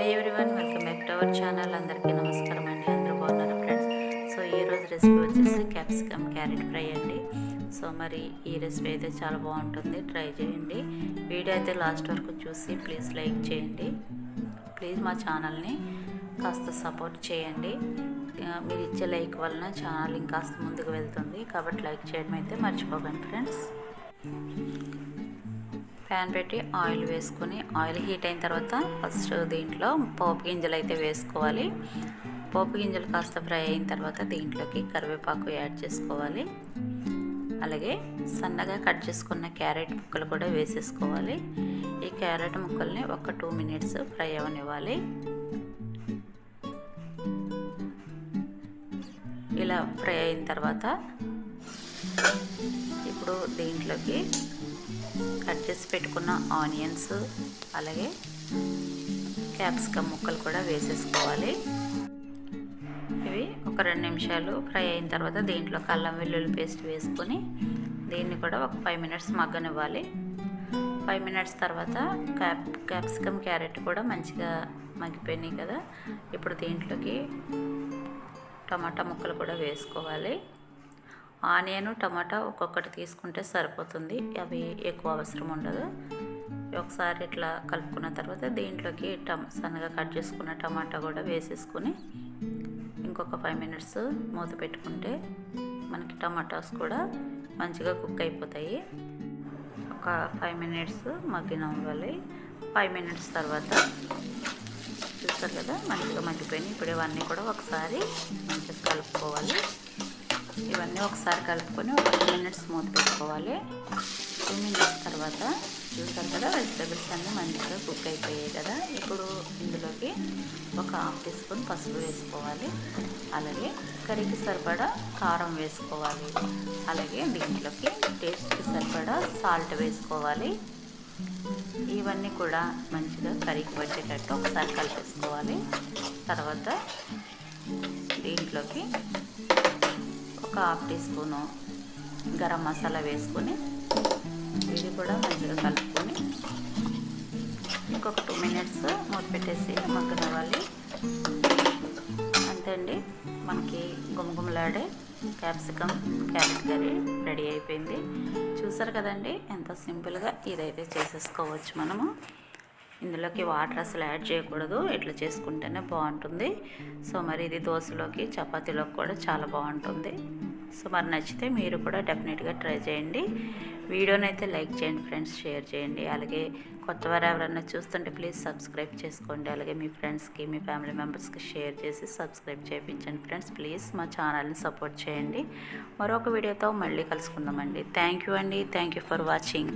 Hello everyone welcome back to our channel అందరికీ నమస్కారం అండి. అందరూ బాగున్నారు ఫ్రెండ్స్ సో ఈరోజు రెసిపీ వచ్చేసి క్యాప్సికమ్ క్యారెట్ ఫ్రై అండి. సో మరి ఈ రెసిపీ అయితే చాలా బాగుంటుంది. ట్రై చేయండి. వీడియో అయితే లాస్ట్ వరకు చూసి ప్లీజ్ లైక్ చేయండి. ప్లీజ్ మా ఛానల్ని కాస్త సపోర్ట్ చేయండి. మీరు ఇచ్చే లైక్ వలన ఛానల్ ఇంకాస్త ముందుకు వెళ్తుంది. కాబట్టి లైక్ చేయడం అయితే మర్చిపోకండి ఫ్రెండ్స్ ప్యాన్ పెట్టి ఆయిల్ వేసుకొని ఆయిల్ హీట్ అయిన తర్వాత ఫస్ట్ దీంట్లో పోపు గింజలు అయితే వేసుకోవాలి. పోపు గింజలు కాస్త ఫ్రై అయిన తర్వాత దీంట్లోకి కరివేపాకు యాడ్ చేసుకోవాలి. అలాగే సన్నగా కట్ చేసుకున్న క్యారెట్ ముక్కలు కూడా వేసేసుకోవాలి. ఈ క్యారెట్ ముక్కల్ని ఒక టూ మినిట్స్ ఫ్రై అవ్వనివ్వాలి ఇలా ఫ్రై అయిన తర్వాత ఇప్పుడు దీంట్లోకి కట్ చేసి పెట్టుకున్న ఆనియన్స్ అలాగే క్యాప్సికమ్ ముక్కలు కూడా వేసేసుకోవాలి. ఇవి ఒక రెండు నిమిషాలు ఫ్రై అయిన తర్వాత దీంట్లో అల్లం వెల్లుల్లి పేస్ట్ వేసుకొని దీన్ని కూడా ఒక ఫైవ్ మినిట్స్ మగ్గనివ్వాలి. ఫైవ్ మినిట్స్ తర్వాత క్యాప్ క్యాప్సికమ్ క్యారెట్ కూడా మంచిగా మగ్గిపోయినాయి కదా. ఇప్పుడు దీంట్లోకి టమాటా ముక్కలు కూడా వేసుకోవాలి. ఆనియన్ టమాటా ఒక్కొక్కటి తీసుకుంటే సరిపోతుంది. అవి ఎక్కువ అవసరం ఉండదు. ఒకసారి ఇట్లా కలుపుకున్న తర్వాత దీంట్లోకి టమ సన్నగా కట్ చేసుకున్న టమాటా కూడా వేసేసుకొని ఇంకొక ఫైవ్ మినిట్స్ మూత పెట్టుకుంటే మనకి టమాటాస్ కూడా మంచిగా కుక్ అయిపోతాయి. ఒక ఫైవ్ మినిట్స్ మగ్గినవ్వాలి ఫైవ్ మినిట్స్ తర్వాత చూస్తారు కదా మంచిగా మగ్గిపోయినాయి. ఇప్పుడు ఇవన్నీ కూడా ఒకసారి మంచిగా కలుపుకోవాలి. ఇవన్నీ ఒకసారి కలుపుకొని ఒక టూ మినిట్స్ మూత పెట్టుకోవాలి. టూ మినిట్స్ తర్వాత చూసారు కదా వెజిటేబుల్స్ అన్నీ మంచిగా కుక్ అయిపోయాయి కదా. ఇప్పుడు ఇందులోకి ఒక హాఫ్ టీ స్పూన్ పసుపు వేసుకోవాలి. అలాగే కర్రీకి సరిపడా కారం వేసుకోవాలి. అలాగే దీంట్లోకి టేస్ట్కి సరిపడా సాల్ట్ వేసుకోవాలి. ఇవన్నీ కూడా మంచిగా కర్రీకి వచ్చేటట్టు ఒకసారి కలిపేసుకోవాలి. తర్వాత దీంట్లోకి ఒక half teaspoon garam masala వేసుకొని ఇది కూడా మంచిగా కలుపుకొని ఇంకొక టూ మినిట్స్ మూత పెట్టేసి మగ్గనివ్వాలి. అంతే అండి. మనకి గుమగుమలాడే క్యాప్సికమ్ క్యారెట్ కర్రీ రెడీ అయిపోయింది. చూసారు కదండి? ఎంత సింపుల్గా ఇదైతే చేసేసుకోవచ్చు మనము. ఇందులోకి వాటర్ అసలు యాడ్ చేయకూడదు. ఇట్లా చేసుకుంటేనే బాగుంటుంది. సో మరి ఇది దోశలోకి చపాతీలోకి కూడా చాలా బాగుంటుంది. సో మరి నచ్చితే మీరు కూడా డెఫినెట్గా ట్రై చేయండి. వీడియోని అయితే లైక్ చేయండి ఫ్రెండ్స్ షేర్ చేయండి. అలాగే కొత్త వారు ఎవరైనా చూస్తుంటే ప్లీజ్ సబ్స్క్రైబ్ చేసుకోండి. అలాగే మీ ఫ్రెండ్స్కి మీ ఫ్యామిలీ మెంబర్స్కి షేర్ చేసి సబ్స్క్రైబ్ చేయించండి ఫ్రెండ్స్. ప్లీజ్ మా ఛానల్ని సపోర్ట్ చేయండి. మరొక వీడియోతో మళ్ళీ కలుసుకుందామండి. థ్యాంక్ యూ అండి. Thank you for watching.